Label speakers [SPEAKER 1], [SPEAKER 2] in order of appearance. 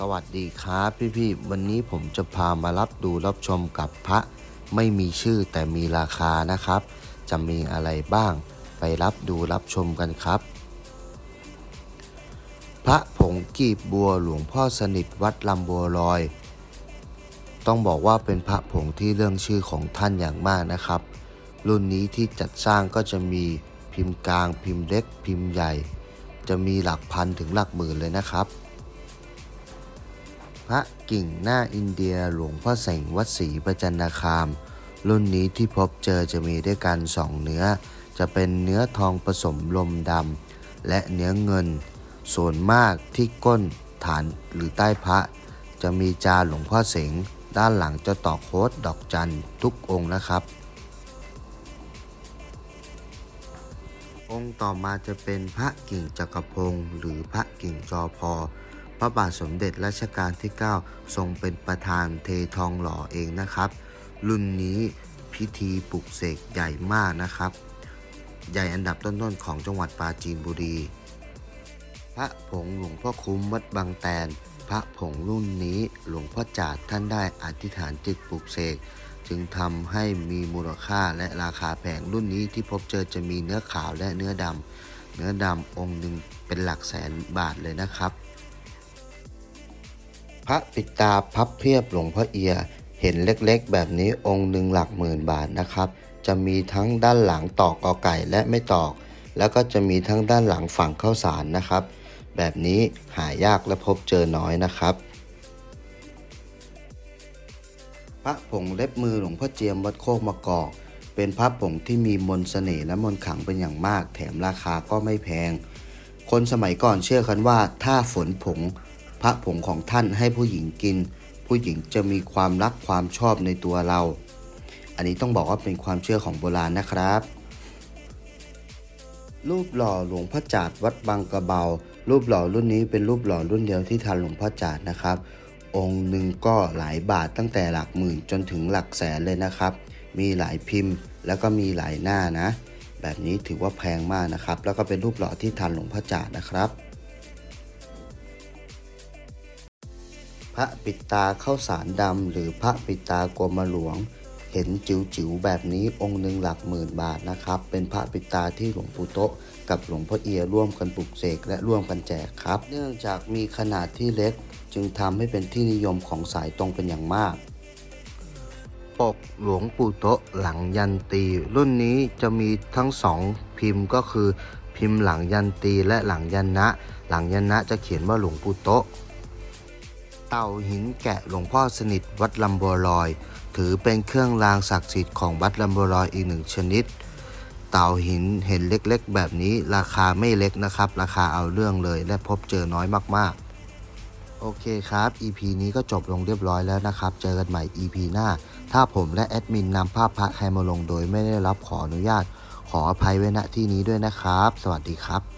[SPEAKER 1] สวัสดีครับพี่ๆ วันนี้ผมจะพามารับดูรับชมกับพระไม่มีชื่อแต่มีราคานะครับ จะมีอะไรบ้างไปรับดูรับชมกันครับ พระผงกีบบัวหลวงพ่อสนิทวัดลำบัวลอย ต้องบอกว่าเป็นพระผงที่เรื่องชื่อของท่านอย่างมากนะครับ รุ่นนี้ที่จัดสร้างก็จะมีพิมพ์กลาง พิมพ์เล็ก พิมพ์ใหญ่ จะมีหลักพันถึงหลักหมื่นเลยนะครับ พระกิ่งหน้าอินเดียหลวงพ่อเสงวัดศรีประจันนาคาม รุ่นนี้ที่พบเจอจะมีด้วยกันสองเนื้อ จะเป็นเนื้อทองผสมลมดำและเนื้อเงิน ส่วนมากที่ก้นฐานหรือใต้พระ จะมีจาหลวงพ่อเสงด้านหลังจะต่อโค้ดดอกจันทร์ทุกองค์นะครับ องค์ต่อมาจะเป็นพระกิ่งจักรพงศ์หรือพระกิ่งจอพอ พระบาทสมเด็จรัชกาลที่ 9 ทรงเป็นประธานเททองหล่อเองนะครับ รุ่นนี้พิธีปลุกเสกใหญ่มากนะครับ ใหญ่อันดับต้นๆของจังหวัดปราจีนบุรี พระผงหลวงพ่อคุ้มวัดบางแตน พระผงรุ่นนี้หลวงพ่อจาดท่านได้อธิษฐานจิตปลุกเสกจึงทำให้มีมูลค่าและราคาแพงรุ่นนี้ที่พบเจอจะมีเนื้อขาวและเนื้อดำเนื้อดำองค์หนึ่งเป็นหลักแสนบาทเลยนะครับ พระปิดตาพับเพียบหลวงพ่อเอีย เห็นเล็กๆ แบบนี้องค์หนึ่งหลักหมื่นบาทนะครับ จะมีทั้งด้านหลังตอกกอไก่และไม่ตอก แล้วก็จะมีทั้งด้านหลังฝั่งข้าวสารนะครับ แบบนี้หายากและพบเจอน้อยนะครับ พระผงเล็บมือหลวงพ่อเจียมวัดโคกมะกอก เป็นพระผงที่มีมนต์เสน่ห์และมนขังเป็นอย่างมาก แถมราคาก็ไม่แพง คนสมัยก่อนเชื่อกันว่าถ้าฝนผง ระผงของท่านให้ผู้หญิงกิน ผู้หญิงจะมีความรักความชอบในตัวเรา อันนี้ต้องบอกว่าเป็นความเชื่อของโบราณนะครับ รูปหล่อหลวงพ่อจาดวัดบางกระเบา รูปหล่อรุ่นนี้เป็นรูปหล่อรุ่นเดียวที่ทันหลวงพ่อจาดนะครับ องค์หนึ่งก็หลายบาทตั้งแต่หลักหมื่นจนถึงหลักแสนเลยนะครับ มีหลายพิมพ์แล้วก็มีหลายหน้านะ แบบนี้ถือว่าแพงมากนะครับ แล้วก็เป็นรูปหล่อที่ทันหลวงพ่อจาดนะครับ พระปิดตาเข้าสารดำ หรือพระปิดตากรมหลวง เห็นจิ๋วๆแบบนี้องค์หนึ่งหลักหมื่นบาทนะครับ เป็นพระปิดตาที่หลวงปู่โตะกับหลวงพ่อเอียร่วมกันปลุกเสกและร่วมกันแจกครับ เนื่องจากมีขนาดที่เล็กจึงทำให้เป็นที่นิยมของสายตรงเป็นอย่างมากปกหลวงปู่โตะหลังยันตี รุ่นนี้จะมีทั้งสองพิมพ์ก็คือ พิมพ์หลังยันตีและหลังยันนะ หลังยันนะจะเขียนว่าหลวงปู่โตะ เต่าหินแกะหลวงพ่อสนิทวัดลำบัวลอย ถือเป็นเครื่องรางศักดิ์สิทธิ์ของวัดลำบัวลอยอีกหนึ่งชนิด เต่าหินเห็นเล็กๆ แบบนี้ราคาไม่เล็กนะครับ ราคาเอาเรื่องเลยและพบเจอน้อยมากๆ โอเคครับ EP นี้ก็จบลงเรียบร้อยแล้วนะครับ เจอกันใหม่ EP หน้า ถ้าผมและแอดมินนำภาพพระใครมาลงโดยไม่ได้รับขออนุญาต ขออภัยไว้ณที่นี้ด้วยนะครับ สวัสดีครับ